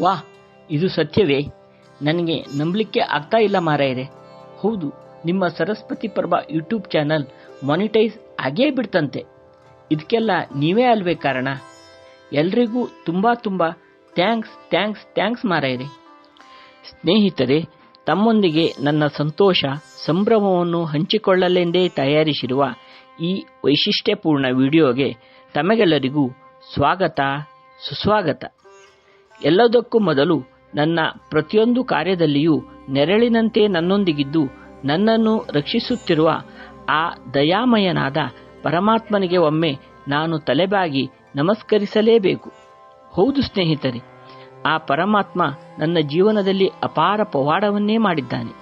ವಾಹ್ ಇದು ಸತ್ಯವೇ. ನನಗೆ ನಂಬಲಿಕ್ಕೆ ಆಗ್ತಾ ಇಲ್ಲ ಮಾರಾಯರೆ. ಹೌದು, ನಿಮ್ಮ ಸರಸ್ವತಿ ಪರ್ವ ಯೂಟ್ಯೂಬ್ ಚಾನಲ್ ಮಾನಿಟೈಸ್ ಆಗೇ ಬಿಡ್ತಂತೆ. ಇದಕ್ಕೆಲ್ಲ ನೀವೇ ಅಲ್ವೇ ಕಾರಣ? ಎಲ್ರಿಗೂ ತುಂಬ ತುಂಬ ಥ್ಯಾಂಕ್ಸ್ ಥ್ಯಾಂಕ್ಸ್ ಥ್ಯಾಂಕ್ಸ್ ಮಾರಾಯರೆ. ಸ್ನೇಹಿತರೆ, ತಮ್ಮೊಂದಿಗೆ ನನ್ನ ಸಂತೋಷ, ಸಂಭ್ರಮವನ್ನು ಹಂಚಿಕೊಳ್ಳಲೆಂದೇ ತಯಾರಿಸಿರುವ ಈ ವೈಶಿಷ್ಟ್ಯಪೂರ್ಣ ವಿಡಿಯೋಗೆ ತಮಗೆಲ್ಲರಿಗೂ ಸ್ವಾಗತ, ಸುಸ್ವಾಗತ. ಎಲ್ಲದಕ್ಕೂ ಮೊದಲು ನನ್ನ ಪ್ರತಿಯೊಂದು ಕಾರ್ಯದಲ್ಲಿಯೂ ನೆರಳಿನಂತೆ ನನ್ನೊಂದಿಗಿದ್ದು ನನ್ನನ್ನು ರಕ್ಷಿಸುತ್ತಿರುವ ಆ ದಯಾಮಯನಾದ ಪರಮಾತ್ಮನಿಗೆ ಒಮ್ಮೆ ನಾನು ತಲೆಬಾಗಿ ನಮಸ್ಕರಿಸಲೇಬೇಕು. ಹೌದು ಸ್ನೇಹಿತರೆ, ಆ ಪರಮಾತ್ಮ ನನ್ನ ಜೀವನದಲ್ಲಿ ಅಪಾರ ಪವಾಡವನ್ನೇ ಮಾಡಿದ್ದಾನೆ.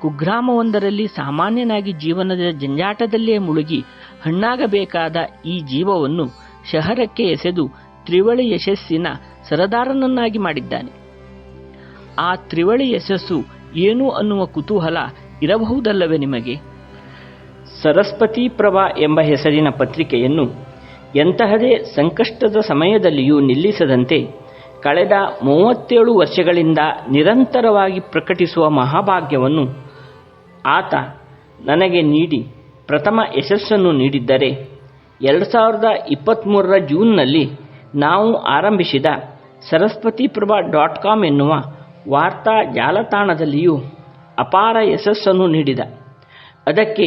ಕುಗ್ರಾಮವೊಂದರಲ್ಲಿ ಸಾಮಾನ್ಯನಾಗಿ ಜೀವನದ ಜಂಜಾಟದಲ್ಲೇ ಮುಳುಗಿ ಹಣ್ಣಾಗಬೇಕಾದ ಈ ಜೀವವನ್ನು ಶಹರಕ್ಕೆ ಎಸೆದು ತ್ರಿವಳಿ ಯಶಸ್ಸಿನ ಸರದಾರನನ್ನಾಗಿ ಮಾಡಿದ್ದಾನೆ. ಆ ತ್ರಿವಳಿ ಯಶಸ್ಸು ಏನು ಅನ್ನುವ ಕುತೂಹಲ ಇರಬಹುದಲ್ಲವೇ ನಿಮಗೆ? ಸರಸ್ವತಿ ಪ್ರಭಾ ಎಂಬ ಹೆಸರಿನ ಪತ್ರಿಕೆಯನ್ನು ಎಂತಹದೇ ಸಂಕಷ್ಟದ ಸಮಯದಲ್ಲಿಯೂ ನಿಲ್ಲಿಸದಂತೆ ಕಳೆದ ಮೂವತ್ತೇಳು ವರ್ಷಗಳಿಂದ ನಿರಂತರವಾಗಿ ಪ್ರಕಟಿಸುವ ಮಹಾಭಾಗ್ಯವನ್ನು ಆತ ನನಗೆ ನೀಡಿ ಪ್ರಥಮ ಯಶಸ್ಸನ್ನು ನೀಡಿದ್ದರೆ, ಎರಡು ಸಾವಿರದ ಇಪ್ಪತ್ತ್ಮೂರರ ಜೂನ್ನಲ್ಲಿ ನಾವು ಆರಂಭಿಸಿದ ಸರಸ್ವತಿ ಪ್ರಭಾ ಡಾಟ್ ಕಾಮ್ ಎನ್ನುವ ವಾರ್ತಾ ಜಾಲತಾಣದಲ್ಲಿಯೂ ಅಪಾರ ಯಶಸ್ಸನ್ನು ನೀಡಿದ. ಅದಕ್ಕೆ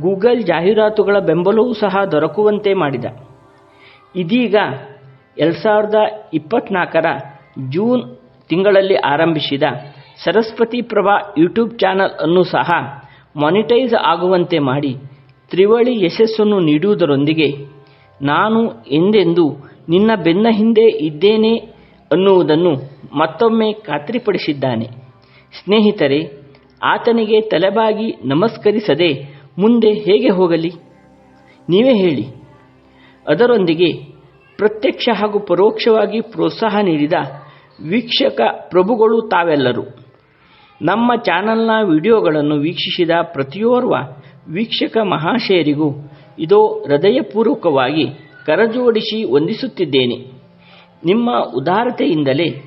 ಗೂಗಲ್ ಜಾಹೀರಾತುಗಳ ಬೆಂಬಲವೂ ಸಹ ದೊರಕುವಂತೆ ಮಾಡಿದ. ಇದೀಗ ಎರಡು ಸಾವಿರದ ಇಪ್ಪತ್ತ್ನಾಲ್ಕರ ಜೂನ್ ತಿಂಗಳಲ್ಲಿ ಆರಂಭಿಸಿದ ಸರಸ್ವತಿ ಪ್ರಭಾ ಯೂಟ್ಯೂಬ್ ಚಾನಲ್ ಅನ್ನು ಸಹ ಮಾನಿಟೈಸ್ ಆಗುವಂತೆ ಮಾಡಿ ತ್ರಿವಳಿ ಯಶಸ್ಸನ್ನು ನೀಡುವುದರೊಂದಿಗೆ ನಾನು ಎಂದೆಂದು ನಿನ್ನ ಬೆನ್ನ ಹಿಂದೆ ಇದ್ದೇನೆ ಅನ್ನುವುದನ್ನು ಮತ್ತೊಮ್ಮೆ ಖಾತ್ರಿಪಡಿಸಿದ್ದಾನೆ. ಸ್ನೇಹಿತರೆ, ಆತನಿಗೆ ತಲೆಬಾಗಿ ನಮಸ್ಕರಿಸದೆ ಮುಂದೆ ಹೇಗೆ ಹೋಗಲಿ? ನೀವೇ ಹೇಳಿ. ಅದರೊಂದಿಗೆ ಪ್ರತ್ಯಕ್ಷ ಹಾಗೂ ಪರೋಕ್ಷವಾಗಿ ಪ್ರೋತ್ಸಾಹ ನೀಡಿದ ವೀಕ್ಷಕ ಪ್ರಭುಗಳು ತಾವೆಲ್ಲರೂ. ನಮ್ಮ ಚಾನಲ್ನ ವಿಡಿಯೋಗಳನ್ನು ವೀಕ್ಷಿಸಿದ ಪ್ರತಿಯೋರ್ವ ವೀಕ್ಷಕ ಮಹಾಶಯರಿಗೂ ಇದೋ ಹೃದಯಪೂರ್ವಕವಾಗಿ ಕರಜೋಡಿಸಿ ವಂದಿಸುತ್ತಿದ್ದೇನೆ. ನಿಮ್ಮ ಉದಾರತೆಯಿಂದಲೇ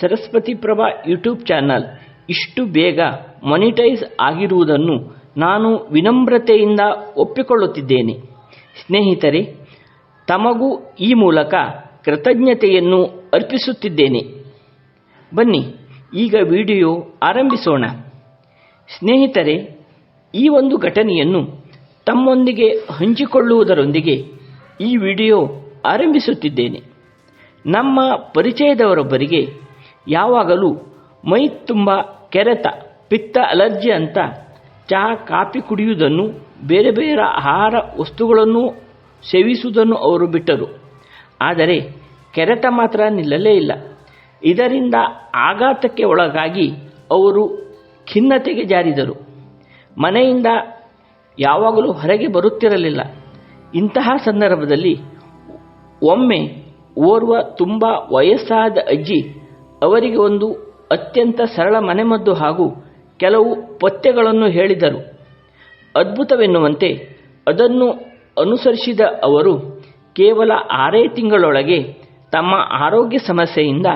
ಸರಸ್ವತಿ ಪ್ರಭಾ ಯೂಟ್ಯೂಬ್ ಚಾನಲ್ ಇಷ್ಟು ಬೇಗ ಮಾನಿಟೈಸ್ ಆಗಿರುವುದನ್ನು ನಾನು ವಿನಮ್ರತೆಯಿಂದ ಒಪ್ಪಿಕೊಳ್ಳುತ್ತಿದ್ದೇನೆ. ಸ್ನೇಹಿತರೆ, ತಮಗೂ ಈ ಮೂಲಕ ಕೃತಜ್ಞತೆಯನ್ನು ಅರ್ಪಿಸುತ್ತಿದ್ದೇನೆ. ಬನ್ನಿ, ಈಗ ವಿಡಿಯೋ ಆರಂಭಿಸೋಣ. ಸ್ನೇಹಿತರೆ, ಈ ಒಂದು ಘಟನೆಯನ್ನು ತಮ್ಮೊಂದಿಗೆ ಹಂಚಿಕೊಳ್ಳುವುದರೊಂದಿಗೆ ಈ ವಿಡಿಯೋ ಆರಂಭಿಸುತ್ತಿದ್ದೇನೆ. ನಮ್ಮ ಪರಿಚಯದವರೊಬ್ಬರಿಗೆ ಯಾವಾಗಲೂ ಮೈ ತುಂಬ ಕೆರೆತ, ಪಿತ್ತ ಅಲರ್ಜಿ ಅಂತ ಚಹಾ ಕಾಫಿ ಕುಡಿಯುವುದನ್ನು, ಬೇರೆ ಬೇರೆ ಆಹಾರ ವಸ್ತುಗಳನ್ನು ಸೇವಿಸುವುದನ್ನು ಅವರು ಬಿಟ್ಟರು. ಆದರೆ ಕೆರೆತ ಮಾತ್ರ ನಿಲ್ಲಲೇ ಇಲ್ಲ. ಇದರಿಂದ ಆಘಾತಕ್ಕೆ ಒಳಗಾಗಿ ಅವರು ಖಿನ್ನತೆಗೆ ಜಾರಿದರು. ಮನೆಯಿಂದ ಯಾವಾಗಲೂ ಹೊರಗೆ ಬರುತ್ತಿರಲಿಲ್ಲ. ಇಂತಹ ಸಂದರ್ಭದಲ್ಲಿ ಒಮ್ಮೆ ಓರ್ವ ತುಂಬ ವಯಸ್ಸಾದ ಅಜ್ಜಿ ಅವರಿಗೆ ಒಂದು ಅತ್ಯಂತ ಸರಳ ಮನೆಮದ್ದು ಹಾಗೂ ಕೆಲವು ಪಥ್ಯಗಳನ್ನು ಹೇಳಿದರು. ಅದ್ಭುತವೆನ್ನುವಂತೆ ಅದನ್ನು ಅನುಸರಿಸಿದ ಅವರು ಕೇವಲ ಆರೇ ತಿಂಗಳೊಳಗೆ ತಮ್ಮ ಆರೋಗ್ಯ ಸಮಸ್ಯೆಯಿಂದ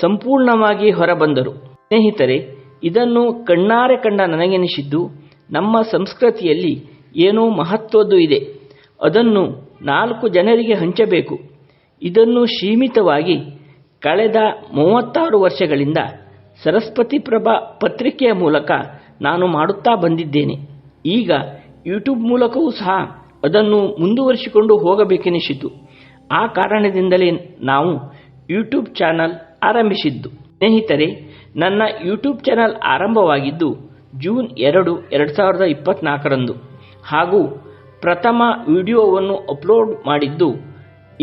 ಸಂಪೂರ್ಣವಾಗಿ ಹೊರಬಂದರು. ಸ್ನೇಹಿತರೆ, ಇದನ್ನು ಕಣ್ಣಾರೆ ಕಂಡ ನನಗೆನಿಸಿದ್ದು ನಮ್ಮ ಸಂಸ್ಕೃತಿಯಲ್ಲಿ ಏನೋ ಮಹತ್ವದ್ದು ಇದೆ. ಅದನ್ನು ನಾಲ್ಕು ಜನರಿಗೆ ಹಂಚಬೇಕು. ಇದನ್ನು ಸೀಮಿತವಾಗಿ ಕಳೆದ ಮೂವತ್ತಾರು ವರ್ಷಗಳಿಂದ ಸರಸ್ವತಿ ಪ್ರಭಾ ಪತ್ರಿಕೆಯ ಮೂಲಕ ನಾನು ಮಾಡುತ್ತಾ ಬಂದಿದ್ದೇನೆ. ಈಗ ಯೂಟ್ಯೂಬ್ ಮೂಲಕವೂ ಸಹ ಅದನ್ನು ಮುಂದುವರಿಸಿಕೊಂಡು ಹೋಗಬೇಕೆನಿಸಿತು. ಆ ಕಾರಣದಿಂದಲೇ ನಾವು ಯೂಟ್ಯೂಬ್ ಚಾನಲ್ ಆರಂಭಿಸಿದ್ದು. ಸ್ನೇಹಿತರೆ, ನನ್ನ ಯೂಟ್ಯೂಬ್ ಚಾನಲ್ ಆರಂಭವಾಗಿದ್ದು ಜೂನ್ ಎರಡು ಎರಡು ಸಾವಿರದ ಇಪ್ಪತ್ನಾಲ್ಕರಂದು. ಹಾಗೂ ಪ್ರಥಮ ವಿಡಿಯೋವನ್ನು ಅಪ್ಲೋಡ್ ಮಾಡಿದ್ದು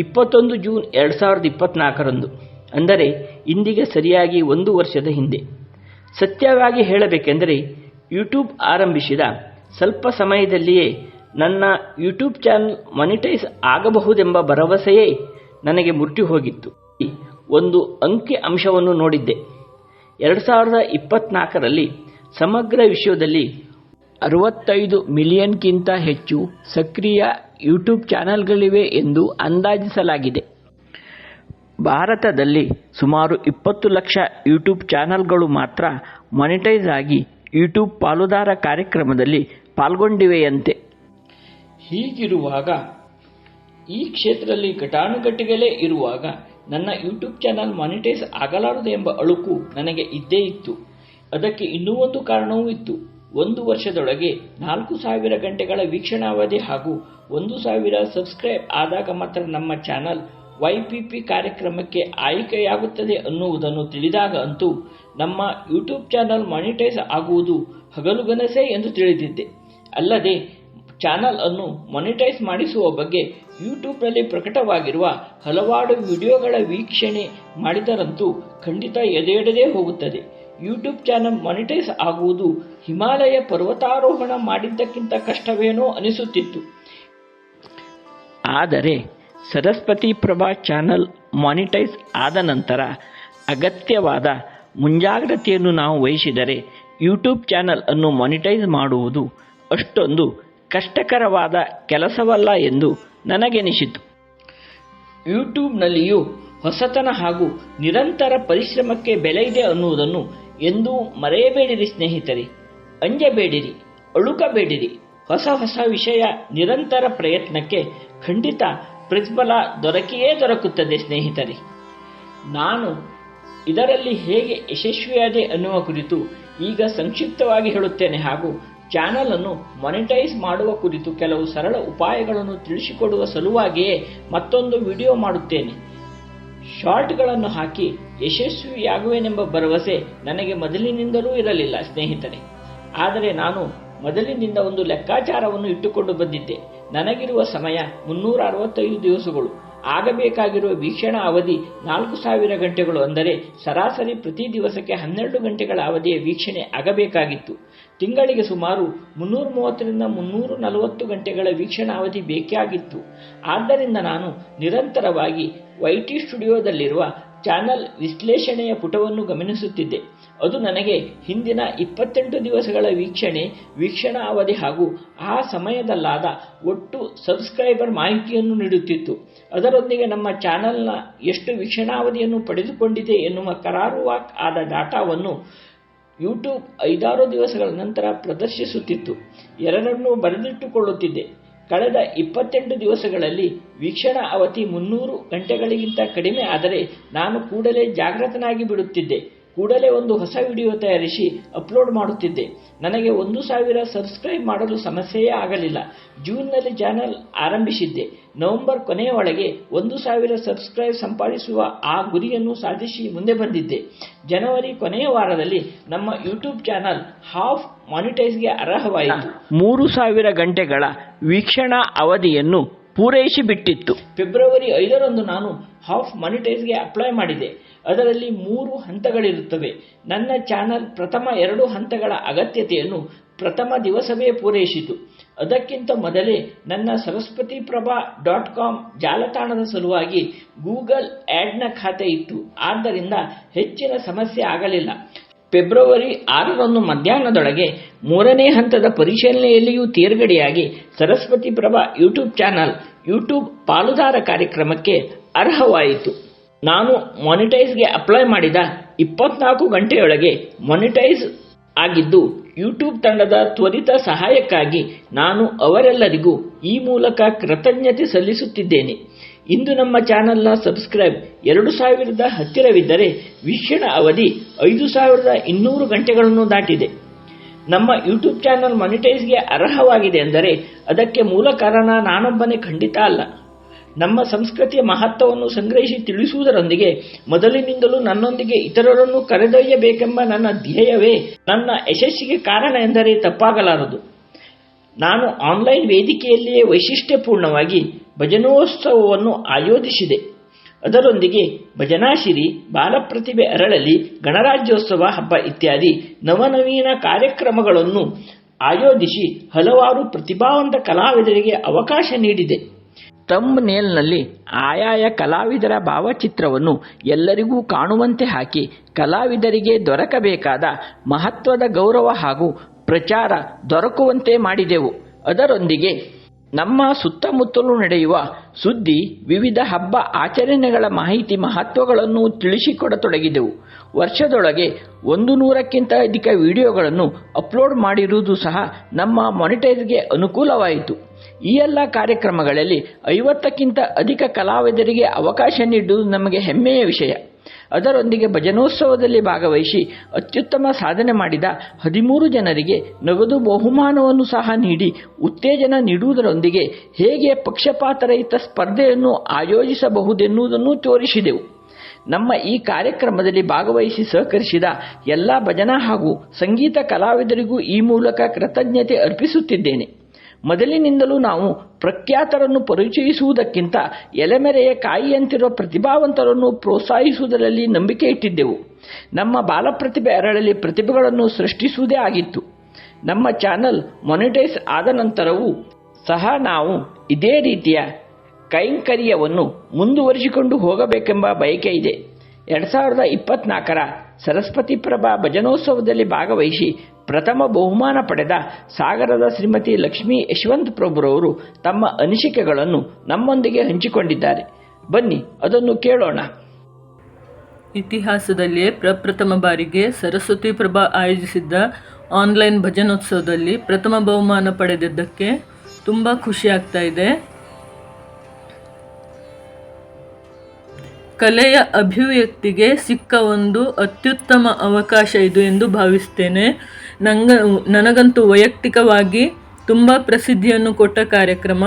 ಇಪ್ಪತ್ತೊಂದು ಜೂನ್ ಎರಡು ಸಾವಿರದ ಇಪ್ಪತ್ನಾಲ್ಕರಂದು, ಅಂದರೆ ಇಂದಿಗೆ ಸರಿಯಾಗಿ ಒಂದು ವರ್ಷದ ಹಿಂದೆ. ಸತ್ಯವಾಗಿ ಹೇಳಬೇಕೆಂದರೆ, ಯೂಟ್ಯೂಬ್ ಆರಂಭಿಸಿದ ಸ್ವಲ್ಪ ಸಮಯದಲ್ಲಿಯೇ ನನ್ನ ಯೂಟ್ಯೂಬ್ ಚಾನಲ್ ಮಾನಿಟೈಸ್ ಆಗಬಹುದೆಂಬ ಭರವಸೆಯೇ ನನಗೆ ಮುಟ್ಟಿ ಹೋಗಿತ್ತು ಒಂದು ಅಂಕಿ ಅಂಶವನ್ನು ನೋಡಿದ್ದೆ. ಎರಡು ಸಾವಿರದ ಇಪ್ಪತ್ತ್ನಾಲ್ಕರಲ್ಲಿ ಸಮಗ್ರ ವಿಶ್ವದಲ್ಲಿ ಅರವತ್ತೈದು ಮಿಲಿಯನ್ಗಿಂತ ಹೆಚ್ಚು ಸಕ್ರಿಯ ಯೂಟ್ಯೂಬ್ ಚಾನೆಲ್ಗಳಿವೆ ಎಂದು ಅಂದಾಜಿಸಲಾಗಿದೆ. ಭಾರತದಲ್ಲಿ ಸುಮಾರು ಇಪ್ಪತ್ತು ಲಕ್ಷ ಯೂಟ್ಯೂಬ್ ಚಾನೆಲ್ಗಳು ಮಾತ್ರ ಮಾನಿಟೈಸ್ ಆಗಿ ಯೂಟ್ಯೂಬ್ ಪಾಲುದಾರ ಕಾರ್ಯಕ್ರಮದಲ್ಲಿ ಪಾಲ್ಗೊಂಡಿವೆಯಂತೆ. ಹೀಗಿರುವಾಗ, ಈ ಕ್ಷೇತ್ರದಲ್ಲಿ ಘಟಾನುಘಟಿಗಳೇ ಇರುವಾಗ ನನ್ನ ಯೂಟ್ಯೂಬ್ ಚಾನಲ್ ಮಾನಿಟೈಸ್ ಆಗಲಾರದು ಎಂಬ ಅಳುಕು ನನಗೆ ಇದ್ದೇ ಇತ್ತು. ಅದಕ್ಕೆ ಇನ್ನೂ ಒಂದು ಕಾರಣವೂ ಇತ್ತು. ಒಂದು ವರ್ಷದೊಳಗೆ ನಾಲ್ಕು ಸಾವಿರ ಗಂಟೆಗಳ ವೀಕ್ಷಣಾವಧಿ ಹಾಗೂ ಒಂದು ಸಾವಿರ ಸಬ್ಸ್ಕ್ರೈಬ್ ಆದಾಗ ಮಾತ್ರ ನಮ್ಮ ಚಾನಲ್ ವೈಪಿಪಿ ಕಾರ್ಯಕ್ರಮಕ್ಕೆ ಆಯ್ಕೆಯಾಗುತ್ತದೆ ಅನ್ನುವುದನ್ನು ತಿಳಿದಾಗ ಅಂತೂ ನಮ್ಮ ಯೂಟ್ಯೂಬ್ ಚಾನಲ್ ಮಾನಿಟೈಸ್ ಆಗುವುದು ಹಗಲುಗನಸೇ ಎಂದು ತಿಳಿದಿದ್ದೆ. ಅಲ್ಲದೆ ಚಾನಲ್ ಅನ್ನು ಮಾನಿಟೈಸ್ ಮಾಡಿಸುವ ಬಗ್ಗೆ ಯೂಟ್ಯೂಬ್ನಲ್ಲಿ ಪ್ರಕಟವಾಗಿರುವ ಹಲವಾರು ವಿಡಿಯೋಗಳ ವೀಕ್ಷಣೆ ಮಾಡಿದರಂತೂ ಖಂಡಿತ ಎದೆಯಡದೇ ಹೋಗುತ್ತದೆ. ಯೂಟ್ಯೂಬ್ ಚಾನಲ್ ಮಾನಿಟೈಸ್ ಆಗುವುದು ಹಿಮಾಲಯ ಪರ್ವತಾರೋಹಣ ಮಾಡಿದ್ದಕ್ಕಿಂತ ಕಷ್ಟವೇನೋ ಅನಿಸುತ್ತಿತ್ತು. ಆದರೆ ಸರಸ್ವತಿ ಪ್ರಭಾ ಚಾನಲ್ ಮಾನಿಟೈಸ್ ಆದ ನಂತರ ಅಗತ್ಯವಾದ ಮುಂಜಾಗ್ರತೆಯನ್ನು ನಾವು ವಹಿಸಿದರೆ ಯೂಟ್ಯೂಬ್ ಚಾನಲ್ ಅನ್ನು ಮಾನಿಟೈಸ್ ಮಾಡುವುದು ಅಷ್ಟೊಂದು ಕಷ್ಟಕರವಾದ ಕೆಲಸವಲ್ಲ ಎಂದು ನನಗೆನಿಸಿತು. ಯೂಟ್ಯೂಬ್ನಲ್ಲಿಯೂ ಹೊಸತನ ಹಾಗೂ ನಿರಂತರ ಪರಿಶ್ರಮಕ್ಕೆ ಬೆಲೆ ಇದೆ ಅನ್ನುವುದನ್ನು ಎಂದೂ ಮರೆಯಬೇಡಿರಿ ಸ್ನೇಹಿತರೆ, ಅಂಜಬೇಡಿರಿ, ಅಳುಕಬೇಡಿರಿ. ಹೊಸ ಹೊಸ ವಿಷಯ ನಿರಂತರ ಪ್ರಯತ್ನಕ್ಕೆ ಖಂಡಿತ ಪ್ರತಿಫಲ ದೊರಕಿಯೇ ದೊರಕುತ್ತದೆ ಸ್ನೇಹಿತರೆ. ನಾನು ಇದರಲ್ಲಿ ಹೇಗೆ ಯಶಸ್ವಿಯಾದೆ ಅನ್ನುವ ಕುರಿತು ಈಗ ಸಂಕ್ಷಿಪ್ತವಾಗಿ ಹೇಳುತ್ತೇನೆ ಹಾಗೂ ಚಾನಲ್ ಅನ್ನು ಮಾನಿಟೈಸ್ ಮಾಡುವ ಕುರಿತು ಕೆಲವು ಸರಳ ಉಪಾಯಗಳನ್ನು ತಿಳಿಸಿಕೊಡುವ ಸಲುವಾಗಿಯೇ ಮತ್ತೊಂದು ವಿಡಿಯೋ ಮಾಡುತ್ತೇನೆ. ಶಾರ್ಟ್ಗಳನ್ನು ಹಾಕಿ ಯಶಸ್ವಿಯಾಗುವೆನೆಂಬ ಭರವಸೆ ನನಗೆ ಮೊದಲಿನಿಂದಲೂ ಇರಲಿಲ್ಲ, ಸ್ನೇಹಿತರೆ. ಆದರೆ ನಾನು ಮೊದಲಿನಿಂದ ಒಂದು ಲೆಕ್ಕಾಚಾರವನ್ನು ಇಟ್ಟುಕೊಂಡು ಬಂದಿದ್ದೆ. ನನಗಿರುವ ಸಮಯ ಮುನ್ನೂರ ಅರವತ್ತೈದು ದಿವಸಗಳು. ಆಗಬೇಕಾಗಿರುವ ವೀಕ್ಷಣ ಅವಧಿ ನಾಲ್ಕು ಸಾವಿರ ಗಂಟೆಗಳು, ಅಂದರೆ ಸರಾಸರಿ ಪ್ರತಿ ದಿವಸಕ್ಕೆ ಹನ್ನೆರಡು ಗಂಟೆಗಳ ಅವಧಿಯ ವೀಕ್ಷಣೆ ಆಗಬೇಕಾಗಿತ್ತು. ತಿಂಗಳಿಗೆ ಸುಮಾರು ಮುನ್ನೂರ ಮೂವತ್ತರಿಂದ ಮುನ್ನೂರ ನಲವತ್ತು ಗಂಟೆಗಳ ವೀಕ್ಷಣಾ ಅವಧಿ ಬೇಕಾಗಿತ್ತು ಆದ್ದರಿಂದ ನಾನು ನಿರಂತರವಾಗಿ ವೈಟಿ ಸ್ಟುಡಿಯೋದಲ್ಲಿರುವ ಚಾನಲ್ ವಿಶ್ಲೇಷಣೆಯ ಪುಟವನ್ನು ಗಮನಿಸುತ್ತಿದ್ದೆ. ಅದು ನನಗೆ ಹಿಂದಿನ ಇಪ್ಪತ್ತೆಂಟು ದಿವಸಗಳ ವೀಕ್ಷಣೆ, ವೀಕ್ಷಣಾ ಅವಧಿ ಹಾಗೂ ಆ ಸಮಯದಲ್ಲಾದ ಒಟ್ಟು ಸಬ್ಸ್ಕ್ರೈಬರ್ ಮಾಹಿತಿಯನ್ನು ನೀಡುತ್ತಿತ್ತು. ಅದರೊಂದಿಗೆ ನಮ್ಮ ಚಾನಲ್ನ ಎಷ್ಟು ವೀಕ್ಷಣಾವಧಿಯನ್ನು ಪಡೆದುಕೊಂಡಿದೆ ಎನ್ನುವ ಕರಾರುವಾಕ್ ಆದ ಡಾಟಾವನ್ನು ಯೂಟ್ಯೂಬ್ ಐದಾರು ದಿವಸಗಳ ನಂತರ ಪ್ರದರ್ಶಿಸುತ್ತಿತ್ತು. ಎರಡನ್ನೂ ಬರೆದಿಟ್ಟುಕೊಳ್ಳುತ್ತಿದ್ದೆ. ಕಳೆದ ಇಪ್ಪತ್ತೆಂಟು ದಿವಸಗಳಲ್ಲಿ ವೀಕ್ಷಣಾ ಅವಧಿ ಮುನ್ನೂರು ಗಂಟೆಗಳಿಗಿಂತ ಕಡಿಮೆ ಆದರೆ ನಾನು ಕೂಡಲೇ ಜಾಗೃತನಾಗಿ ಬಿಡುತ್ತಿದ್ದೆ ಕೂಡಲೇ ಒಂದು ಹೊಸ ವಿಡಿಯೋ ತಯಾರಿಸಿ ಅಪ್ಲೋಡ್ ಮಾಡುತ್ತಿದ್ದೆ. ನನಗೆ ಒಂದು ಸಾವಿರ ಸಬ್ಸ್ಕ್ರೈಬ್ ಮಾಡಲು ಸಮಸ್ಯೆಯೇ ಆಗಲಿಲ್ಲ. ಜೂನ್ನಲ್ಲಿ ಚಾನೆಲ್ ಆರಂಭಿಸಿದ್ದೆ. ನವೆಂಬರ್ ಕೊನೆಯ ಒಳಗೆ ಒಂದು ಸಾವಿರ ಸಬ್ಸ್ಕ್ರೈಬ್ ಸಂಪಾದಿಸುವ ಆ ಗುರಿಯನ್ನು ಸಾಧಿಸಿ ಮುಂದೆ ಬಂದಿದ್ದೆ. ಜನವರಿ ಕೊನೆಯ ವಾರದಲ್ಲಿ ನಮ್ಮ ಯೂಟ್ಯೂಬ್ ಚಾನಲ್ ಹಾಫ್ ಮಾನಿಟೈಸ್ಗೆ ಅರ್ಹವಾಯಿತು. ಮೂರು ಸಾವಿರ ಗಂಟೆಗಳ ವೀಕ್ಷಣಾ ಅವಧಿಯನ್ನು ಪೂರೈಸಿ ಬಿಟ್ಟಿತ್ತು ಫೆಬ್ರವರಿ ಐದರಂದು ನಾನು ಹಾಫ್ ಮಾನಿಟೈಸ್ಗೆ ಅಪ್ಲೈ ಮಾಡಿದೆ. ಅದರಲ್ಲಿ ಮೂರು ಹಂತಗಳಿರುತ್ತವೆ. ನನ್ನ ಚಾನಲ್ ಪ್ರಥಮ ಎರಡು ಹಂತಗಳ ಅಗತ್ಯತೆಯನ್ನು ಪ್ರಥಮ ದಿವಸವೇ ಪೂರೈಸಿತು. ಅದಕ್ಕಿಂತ ಮೊದಲೇ ನನ್ನ ಸರಸ್ವತಿ ಪ್ರಭಾ ಡಾಟ್ ಕಾಮ್ ಜಾಲತಾಣದ ಸಲುವಾಗಿ ಗೂಗಲ್ ಆ್ಯಡ್ನ ಖಾತೆ ಇತ್ತು. ಆದ್ದರಿಂದ ಹೆಚ್ಚಿನ ಸಮಸ್ಯೆ ಆಗಲಿಲ್ಲ. ಫೆಬ್ರವರಿ ಆರರಂದು ಮಧ್ಯಾಹ್ನದೊಳಗೆ ಮೂರನೇ ಹಂತದ ಪರಿಶೀಲನೆಯಲ್ಲಿಯೂ ತೇರ್ಗಡೆಯಾಗಿ Saraswati Prabha YouTube channel YouTube ಪಾಲುದಾರ ಕಾರ್ಯಕ್ರಮಕ್ಕೆ ಅರ್ಹವಾಯಿತು. ನಾನು ಮಾನಿಟೈಸ್ಗೆ ಅಪ್ಲೈ ಮಾಡಿದ ಇಪ್ಪತ್ನಾಲ್ಕು ಗಂಟೆಯೊಳಗೆ ಮಾನಿಟೈಸ್ ಆಗಿದ್ದು ಯೂಟ್ಯೂಬ್ ತಂಡದ ತ್ವರಿತ ಸಹಾಯಕ್ಕಾಗಿ ನಾನು ಅವರೆಲ್ಲರಿಗೂ ಈ ಮೂಲಕ ಕೃತಜ್ಞತೆ ಸಲ್ಲಿಸುತ್ತಿದ್ದೇನೆ. ಇಂದು ನಮ್ಮ ಚಾನೆಲ್ನ ಸಬ್ಸ್ಕ್ರೈಬ್ ಎರಡು ಸಾವಿರದ ಹತ್ತಿರವಿದ್ದರೆ ವೀಕ್ಷಣ ಅವಧಿ ಐದು ಸಾವಿರದ ಇನ್ನೂರು ಗಂಟೆಗಳನ್ನು ದಾಟಿದೆ. ನಮ್ಮ ಯೂಟ್ಯೂಬ್ ಚಾನೆಲ್ ಮಾನಿಟೈಸ್ಗೆ ಅರ್ಹವಾಗಿದೆ ಎಂದರೆ ಅದಕ್ಕೆ ಮೂಲ ಕಾರಣ ನಾನೊಬ್ಬನೇ ಖಂಡಿತ ಅಲ್ಲ. ನಮ್ಮ ಸಂಸ್ಕೃತಿಯ ಮಹತ್ವವನ್ನು ಸಂಗ್ರಹಿಸಿ ತಿಳಿಸುವುದರೊಂದಿಗೆ ಮೊದಲಿನಿಂದಲೂ ನನ್ನೊಂದಿಗೆ ಇತರರನ್ನು ಕರೆದೊಯ್ಯಬೇಕೆಂಬ ನನ್ನ ಧ್ಯೇಯವೇ ನನ್ನ ಯಶಸ್ಸಿಗೆ ಕಾರಣ ಎಂದರೆ ತಪ್ಪಾಗಲಾರದು. ನಾನು ಆನ್ಲೈನ್ ವೇದಿಕೆಯಲ್ಲಿಯೇ ವೈಶಿಷ್ಟ್ಯಪೂರ್ಣವಾಗಿ ಭಜನೋತ್ಸವವನ್ನು ಆಯೋಜಿಸಿದೆ. ಅದರೊಂದಿಗೆ ಭಜನಾಶಿರಿ, ಬಾಲಪ್ರತಿಭೆ ಅರಳಲಿ, ಗಣರಾಜ್ಯೋತ್ಸವ ಹಬ್ಬ ಇತ್ಯಾದಿ ನವನವೀನ ಕಾರ್ಯಕ್ರಮಗಳನ್ನು ಆಯೋಜಿಸಿ ಹಲವಾರು ಪ್ರತಿಭಾವಂತ ಕಲಾವಿದರಿಗೆ ಅವಕಾಶ ನೀಡಿದೆ. ತಮ್ಮ ನೇಲ್ನಲ್ಲಿ ಆಯಾಯ ಕಲಾವಿದರ ಭಾವಚಿತ್ರವನ್ನು ಎಲ್ಲರಿಗೂ ಕಾಣುವಂತೆ ಹಾಕಿ ಕಲಾವಿದರಿಗೆ ದೊರಕಬೇಕಾದ ಮಹತ್ವದ ಗೌರವ ಹಾಗೂ ಪ್ರಚಾರ ದೊರಕುವಂತೆ ಮಾಡಿದೆವು. ಅದರೊಂದಿಗೆ ನಮ್ಮ ಸುತ್ತಮುತ್ತಲೂ ನಡೆಯುವ ಸುದ್ದಿ, ವಿವಿಧ ಹಬ್ಬ ಆಚರಣೆಗಳ ಮಾಹಿತಿ ಮಹತ್ವಗಳನ್ನು ತಿಳಿಸಿಕೊಡತೊಡಗಿದೆವು. ವರ್ಷದೊಳಗೆ ಒಂದು ನೂರಕ್ಕಿಂತ ಅಧಿಕ ವಿಡಿಯೋಗಳನ್ನು ಅಪ್ಲೋಡ್ ಮಾಡಿರುವುದು ಸಹ ನಮ್ಮ ಮಾನಿಟೈಸ್ಗೆ ಅನುಕೂಲವಾಯಿತು. ಈ ಎಲ್ಲ ಕಾರ್ಯಕ್ರಮಗಳಲ್ಲಿ ಐವತ್ತಕ್ಕಿಂತ ಅಧಿಕ ಕಲಾವಿದರಿಗೆ ಅವಕಾಶ ನೀಡುವುದು ನಮಗೆ ಹೆಮ್ಮೆಯ ವಿಷಯ. ಅದರೊಂದಿಗೆ ಭಜನೋತ್ಸವದಲ್ಲಿ ಭಾಗವಹಿಸಿ ಅತ್ಯುತ್ತಮ ಸಾಧನೆ ಮಾಡಿದ ಹದಿಮೂರು ಜನರಿಗೆ ನಗದು ಬಹುಮಾನವನ್ನು ಸಹ ನೀಡಿ ಉತ್ತೇಜನ ನೀಡುವುದರೊಂದಿಗೆ ಹೇಗೆ ಪಕ್ಷಪಾತರಹಿತ ಸ್ಪರ್ಧೆಯನ್ನು ಆಯೋಜಿಸಬಹುದೆನ್ನುವುದನ್ನು ತೋರಿಸಿದೆವು. ನಮ್ಮ ಈ ಕಾರ್ಯಕ್ರಮದಲ್ಲಿ ಭಾಗವಹಿಸಿ ಸಹಕರಿಸಿದ ಎಲ್ಲ ಭಜನಾ ಹಾಗೂ ಸಂಗೀತ ಕಲಾವಿದರಿಗೂ ಈ ಮೂಲಕ ಕೃತಜ್ಞತೆ ಅರ್ಪಿಸುತ್ತಿದ್ದೇನೆ. ಮೊದಲಿನಿಂದಲೂ ನಾವು ಪ್ರಖ್ಯಾತರನ್ನು ಪರಿಚಯಿಸುವುದಕ್ಕಿಂತ ಎಲೆಮೆರೆಯ ಕಾಯಿಯಂತಿರುವ ಪ್ರತಿಭಾವಂತರನ್ನು ಪ್ರೋತ್ಸಾಹಿಸುವುದರಲ್ಲಿ ನಂಬಿಕೆ ಇಟ್ಟಿದ್ದೆವು. ನಮ್ಮ ಬಾಲಪ್ರತಿಭೆ ಅರಳಲಿ ಪ್ರತಿಭೆಗಳನ್ನು ಸೃಷ್ಟಿಸುವುದೇ ಆಗಿತ್ತು. ನಮ್ಮ ಚಾನಲ್ ಮೊನಿಟೈಸ್ ಆದ ನಂತರವೂ ಸಹ ನಾವು ಇದೇ ರೀತಿಯ ಕೈಂಕರ್ಯವನ್ನು ಮುಂದುವರಿಸಿಕೊಂಡು ಹೋಗಬೇಕೆಂಬ ಬಯಕೆ ಇದೆ. ಎರಡು ಸಾವಿರದ ಇಪ್ಪತ್ನಾಲ್ಕರ ಸರಸ್ವತಿ ಪ್ರಭಾ ಭಜನೋತ್ಸವದಲ್ಲಿ ಭಾಗವಹಿಸಿ ಪ್ರಥಮ ಬಹುಮಾನ ಪಡೆದ ಸಾಗರದ ಶ್ರೀಮತಿ ಲಕ್ಷ್ಮೀ ಯಶವಂತ್ ಪ್ರಭುರವರು ತಮ್ಮ ಅನಿಸಿಕೆಗಳನ್ನು ನಮ್ಮೊಂದಿಗೆ ಹಂಚಿಕೊಂಡಿದ್ದಾರೆ. ಬನ್ನಿ, ಅದನ್ನು ಕೇಳೋಣ. ಇತಿಹಾಸದಲ್ಲಿಯೇ ಪ್ರಪ್ರಥಮ ಬಾರಿಗೆ ಸರಸ್ವತಿ ಪ್ರಭಾ ಆಯೋಜಿಸಿದ್ದ ಆನ್ಲೈನ್ ಭಜನೋತ್ಸವದಲ್ಲಿ ಪ್ರಥಮ ಬಹುಮಾನ ಪಡೆದಿದ್ದಕ್ಕೆ ತುಂಬ ಖುಷಿ ಆಗ್ತಾ ಇದೆ. ಕಲೆಯ ಅಭಿವ್ಯಕ್ತಿಗೆ ಸಿಕ್ಕ ಒಂದು ಅತ್ಯುತ್ತಮ ಅವಕಾಶ ಇದು ಎಂದು ಭಾವಿಸ್ತೇನೆ. ನಂಗ, ನನಗಂತೂ ವೈಯಕ್ತಿಕವಾಗಿ ತುಂಬ ಪ್ರಸಿದ್ಧಿಯನ್ನು ಕೊಟ್ಟ ಕಾರ್ಯಕ್ರಮ.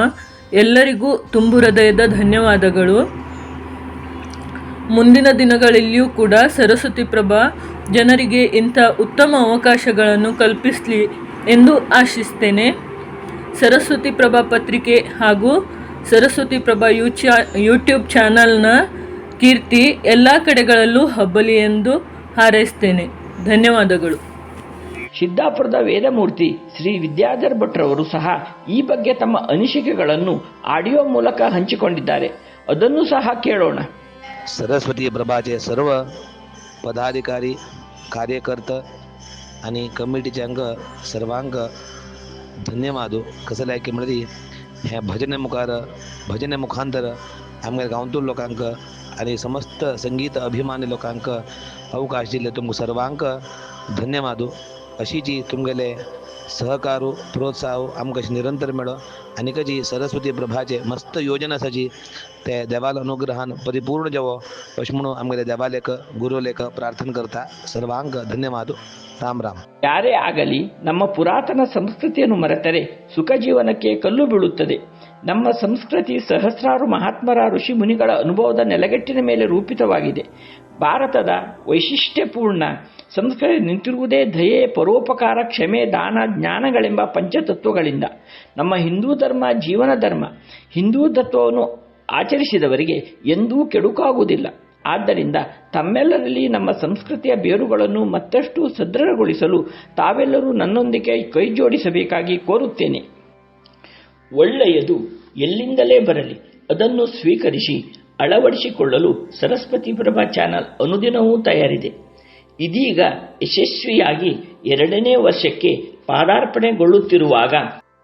ಎಲ್ಲರಿಗೂ ತುಂಬು ಹೃದಯದ ಧನ್ಯವಾದಗಳು. ಮುಂದಿನ ದಿನಗಳಲ್ಲಿಯೂ ಕೂಡ ಸರಸ್ವತಿ ಪ್ರಭಾ ಜನರಿಗೆ ಇಂಥ ಉತ್ತಮ ಅವಕಾಶಗಳನ್ನು ಕಲ್ಪಿಸಲಿ ಎಂದು ಆಶಿಸ್ತೇನೆ. ಸರಸ್ವತಿ ಪ್ರಭಾ ಪತ್ರಿಕೆ ಹಾಗೂ ಸರಸ್ವತಿ ಪ್ರಭಾ ಯೂ ಚಾ ಯೂಟ್ಯೂಬ್ ಚಾನಲ್ನ ಕೀರ್ತಿ ಎಲ್ಲ ಕಡೆಗಳಲ್ಲೂ ಹಬ್ಬಲಿ ಎಂದು ಹಾರೈಸ್ತೇನೆ. ಧನ್ಯವಾದಗಳು. ಸಿದ್ದಾಪುರದ ವೇದಮೂರ್ತಿ ಶ್ರೀ ವಿದ್ಯಾಧರ್ ಭಟ್ರವರು ಸಹ ಈ ಬಗ್ಗೆ ತಮ್ಮ ಅನಿಸಿಕೆಗಳನ್ನು ಆಡಿಯೋ ಮೂಲಕ ಹಂಚಿಕೊಂಡಿದ್ದಾರೆ ಅದನ್ನು ಸಹ ಕೇಳೋಣ सरस्वती प्रभाचे सर्व पदाधिकारी कार्यकर्ता आणि कमिटीचे अंग सर्वांक धन्यवाद कसं लायक म्हणजे ह्या भजने मुखार भजने मुखांतर आमच्या गांवतून लोकांक आणि समस्त संगीत अभिमानी लोकांक अवकाश दिले तुमकां सर्वांक धन्यवाद अशी जी तुमगेले सहकारू प्रोत्साह आमकां अशी निरंतर मेळो आनी कशी सरस्वती प्रभाचे मस्त योजना आसा जी ते देवाल अनुग्रहान परिपूर्ण जावो अशें म्हणून आमगेले देवालेक गुरुलेक प्रार्थना करता सर्वांक धन्यवाद राम राम ಯಾರೇ ಆಗಲಿ ನಮ್ಮ ಪುರಾತನ ಸಂಸ್ಕೃತಿಯನ್ನು ಮರೆತರೆ ಸುಖ ಜೀವನಕ್ಕೆ ಕಲ್ಲು ಬೀಳುತ್ತದೆ ನಮ್ಮ ಸಂಸ್ಕೃತಿ ಸಹಸ್ರಾರು ಮಹಾತ್ಮರ ಋಷಿ ಮುನಿಗಳ ಅನುಭವದ ನೆಲಗಟ್ಟಿನ ಮೇಲೆ ರೂಪಿತವಾಗಿದೆ. ಭಾರತದ ವೈಶಿಷ್ಟ್ಯಪೂರ್ಣ ಸಂಸ್ಕೃತಿ ನಿಂತಿರುವುದೇ ದಯೆ ಪರೋಪಕಾರ, ಕ್ಷಮೆ, ದಾನ, ಜ್ಞಾನಗಳೆಂಬ ಪಂಚತತ್ವಗಳಿಂದ. ನಮ್ಮ ಹಿಂದೂ ಧರ್ಮ, ಜೀವನ ಧರ್ಮ, ಹಿಂದೂ ತತ್ವವನ್ನು ಆಚರಿಸಿದವರಿಗೆ ಎಂದೂ ಕೆಡುಕಾಗುವುದಿಲ್ಲ. ಆದ್ದರಿಂದ ತಮ್ಮೆಲ್ಲರಲ್ಲಿ ನಮ್ಮ ಸಂಸ್ಕೃತಿಯ ಬೇರುಗಳನ್ನು ಮತ್ತಷ್ಟು ಸದೃಢಗೊಳಿಸಲು ತಾವೆಲ್ಲರೂ ನನ್ನೊಂದಿಗೆ ಕೈಜೋಡಿಸಬೇಕಾಗಿ ಕೋರುತ್ತೇನೆ. ಒಳ್ಳೆಯದು, ಎಲ್ಲಿಂದಲೇ ಬರಲಿ, ಅದನ್ನು ಸ್ವೀಕರಿಸಿ, ಅಳವಡಿಸಿಕೊಳ್ಳಲು ಸರಸ್ವತಿ ಪ್ರಭಾ ಚಾನಲ್ ಅನುದಿನವೂ ತಯಾರಿದೆ. ಇದೀಗ ಯಶಸ್ವಿಯಾಗಿ ಎರಡನೇ ವರ್ಷಕ್ಕೆ ಪಾದಾರ್ಪಣೆಗೊಳ್ಳುತ್ತಿರುವಾಗ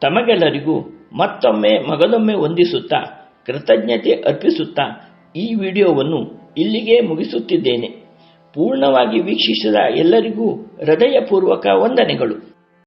ತಮಗೆಲ್ಲರಿಗೂ ಮತ್ತೊಮ್ಮೆ ಮಗದೊಮ್ಮೆ ವಂದಿಸುತ್ತಾ, ಕೃತಜ್ಞತೆ ಅರ್ಪಿಸುತ್ತಾ ಈ ವಿಡಿಯೋವನ್ನು ಇಲ್ಲಿಗೆ ಮುಗಿಸುತ್ತಿದ್ದೇನೆ. ಪೂರ್ಣವಾಗಿ ವೀಕ್ಷಿಸಿದ ಎಲ್ಲರಿಗೂ ಹೃದಯಪೂರ್ವಕ ವಂದನೆಗಳು.